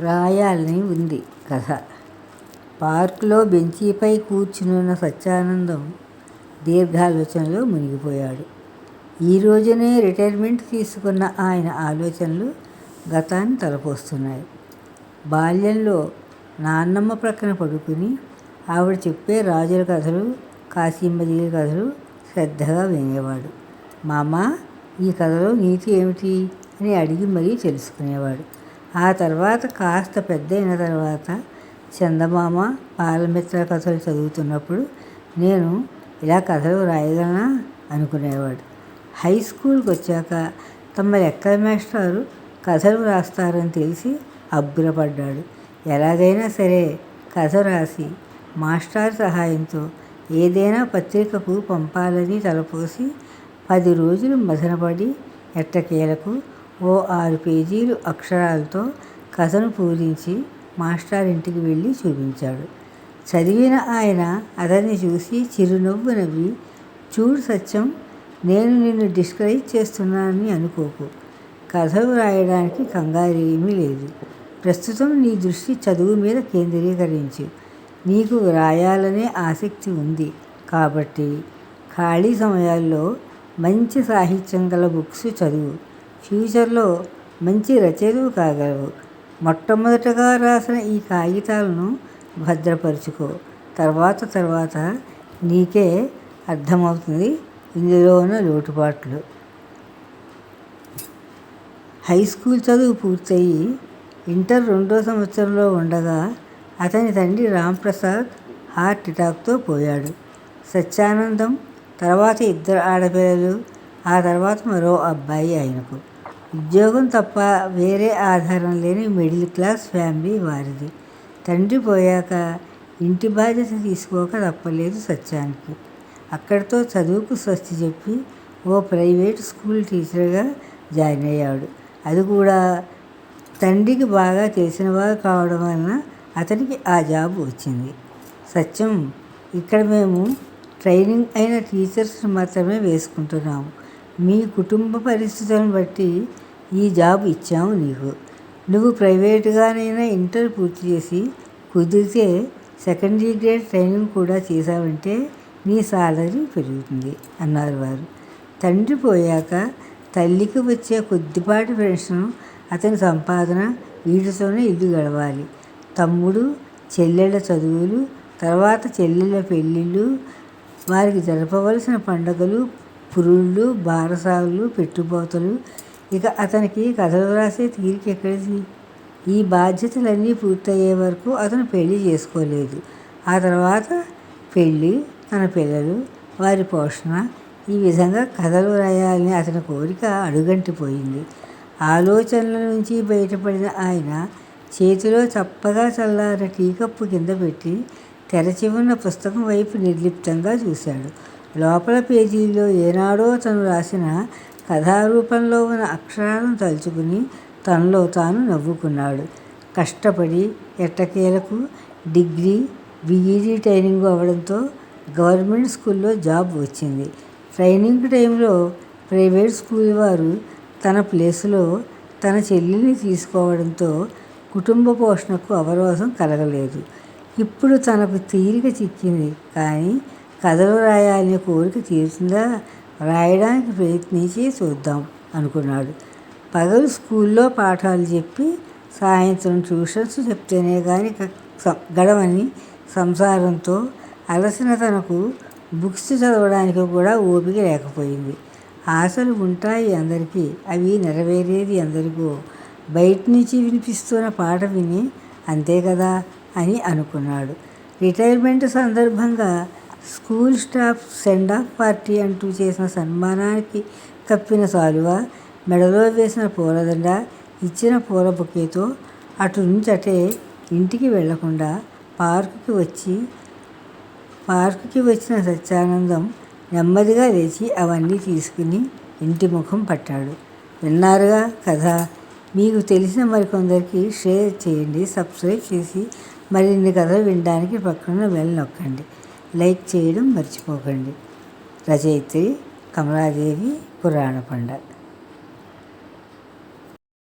రాయాలని ఉంది కథ పార్కులో బెంచీపై కూర్చునున్న సత్యానందం దీర్ఘాలోచనలో మునిగిపోయాడు. ఈ రోజునే రిటైర్మెంట్ తీసుకున్న ఆయన ఆలోచనలు గతాన్ని తలపోస్తున్నాయి. బాల్యంలో నాన్నమ్మ ప్రక్కన పడుకుని ఆవిడ చెప్పే రాజుల కథలు, కాశీంబజీల కథలు శ్రద్ధగా వినేవాడు. మామా! ఈ కథలో నీతి ఏమిటి? అని అడిగి మరీ తెలుసుకునేవాడు. ఆ తర్వాత కాస్త పెద్దయిన తర్వాత చందమామ, బాలమిత్ర కథలు చదువుతున్నప్పుడు నేను ఇలా కథలు రాయగలనా? అనుకునేవాడు. హై స్కూల్కి వచ్చాక తమ లెక్కల మేస్టారు కథలు రాస్తారని తెలిసి అబ్బురపడ్డాడు. ఎలాగైనా సరే కథ రాసి మాష్టారు సహాయంతో ఏదైనా పత్రికకు పంపాలని తలపోసి పది రోజులు మదనపడి ఎట్టకేలకు ఓ ఆరు పేజీలు అక్షరాలతో కథను పూరించి మాస్టారింటికి వెళ్ళి చూపించాడు. చదివిన ఆయన అతన్ని చూసి చిరునవ్వు నవ్వి చూడు సత్యం! నేను నిన్ను డిస్కరేజ్ చేస్తున్నానని అనుకోకు. కథలు రాయడానికి కంగారు ఏమీ లేదు. ప్రస్తుతం నీ దృష్టి చదువు మీద కేంద్రీకరించు. నీకు వ్రాయాలనే ఆసక్తి ఉంది కాబట్టి ఖాళీ సమయాల్లో మంచి సాహిత్యం గల బుక్స్ చదువు. ఫ్యూచర్లో మంచి రచయితవు కాగలవు. మొట్టమొదటగా రాసిన ఈ కాగితాలను భద్రపరుచుకో తర్వాత తర్వాత నీకే అర్థమవుతుంది ఇందులో ఉన్న లోటుపాట్లు. హై స్కూల్ చదువు పూర్తయి ఇంటర్ రెండో సంవత్సరంలో ఉండగా అతని తండ్రి రాంప్రసాద్ హార్ట్ అటాక్తో పోయాడు. సత్యానందం తర్వాత ఇద్దరు ఆడపిల్లలు, ఆ తర్వాత మరో అబ్బాయి ఆయనకు. ఉద్యోగం తప్ప వేరే ఆధారం లేని మిడిల్ క్లాస్ ఫ్యామిలీ వారిది. తండ్రి పోయాక ఇంటి బాధ్యత తీసుకోక తప్పలేదు సత్యానికి. అక్కడితో చదువుకు స్వస్తి చెప్పి ఓ ప్రైవేట్ స్కూల్ టీచర్గా జాయిన్ అయ్యాడు అది కూడా తండ్రికి బాగా తెలిసినవారు కావడం వలన అతనికి ఆ జాబ్ వచ్చింది. సత్యం! ఇక్కడ మేము ట్రైనింగ్ అయిన టీచర్స్ని మాత్రమే వేసుకుంటున్నాము. మీ కుటుంబ పరిస్థితులను బట్టి ఈ జాబ్ ఇచ్చాము నీకు. నువ్వు ప్రైవేటుగానైనా ఇంటర్ పూర్తి చేసి కుదిరితే సెకండరీ గ్రేడ్ ట్రైనింగ్ కూడా చేశావంటే నీ సాలరీ పెరుగుతుంది అన్నారు వారు. తండ్రి పోయాక తల్లికి వచ్చే కొద్దిపాటి పెన్షన్, అతని సంపాదన వీటితోనే ఇల్లు గడవాలి. తమ్ముడు, చెల్లెళ్ళ చదువులు, తర్వాత చెల్లెళ్ళ పెళ్ళిళ్ళు, వారికి జరపవలసిన పండగలు, పురుళ్ళు, బారసాలలు, పెట్టుపోతలు ఇక అతనికి కథలు రాసే తీరిక ఎక్కడిది? ఈ బాధ్యతలన్నీ పూర్తయ్యే వరకు అతను పెళ్ళి చేసుకోలేదు. ఆ తర్వాత పెళ్ళి, తన పిల్లలు, వారి పోషణ ఈ విధంగా కథలు రాయాలని అతని కోరిక అడుగంటిపోయింది. ఆలోచనల నుంచి బయటపడిన ఆయన చేతిలో చప్పగా చల్లారిన టీకప్పు కింద పెట్టి తెరచి ఉన్న పుస్తకం వైపు నిర్లిప్తంగా చూశాడు. లోపల పేజీల్లో ఏనాడో తను రాసిన కథారూపంలో ఉన్న అక్షరాలను తలుచుకుని తనలో తాను నవ్వుకున్నాడు. కష్టపడి ఎట్టకేలకు డిగ్రీ, బీఈడీ ట్రైనింగ్ అవ్వడంతో అవడంతో గవర్నమెంట్ స్కూల్లో జాబ్ వచ్చింది. ట్రైనింగ్ టైంలో ప్రైవేట్ స్కూల్ వారు తన ప్లేసులో తన చెల్లెల్ని తీసుకోవడంతో కుటుంబ పోషణకు అవరోధం కలగలేదు. ఇప్పుడు తనకు తీరిక చిక్కింది కానీ కథలు రాయాలనే కోరిక తీరుతుందా? రాయడానికి ప్రయత్నించి చూద్దాం అనుకున్నాడు. పగలు స్కూల్లో పాఠాలు చెప్పి సాయంత్రం ట్యూషన్స్ చెప్తేనే కానీ గడవని సంసారంతో అలసిన తనకు బుక్స్ చదవడానికి కూడా ఓపిక లేకపోయింది. ఆశలు ఉంటాయి అందరికీ అవి నెరవేరేది ఎందరికో బయట్నుంచి వినిపిస్తున్న పాట విని అంతే కదా అని అనుకున్నాడు. రిటైర్మెంట్ సందర్భంగా school staff send off party అంటూ చేసిన సన్మానానికి కప్పిన శాలువా, మెడలో వేసిన పూలదండ, ఇచ్చిన పూల బొకేతో అటు నుంచి అటే ఇంటికి వెళ్ళకుండా పార్కుకి వచ్చి పార్కుకి వచ్చిన సత్యానందం నెమ్మదిగా లేచి అవన్నీ తీసుకుని ఇంటి ముఖం పట్టాడు. విన్నారుగా కథ! మీకు తెలిసిన మరికొందరికి షేర్ చేయండి. సబ్స్క్రైబ్ చేసి మరిన్ని కథలు వినడానికి పక్కన వెళ్ళి నొక్కండి. లైక్ చేయడం మర్చిపోకండి. రచయిత్రి కమలాదేవి పురాణ పండగ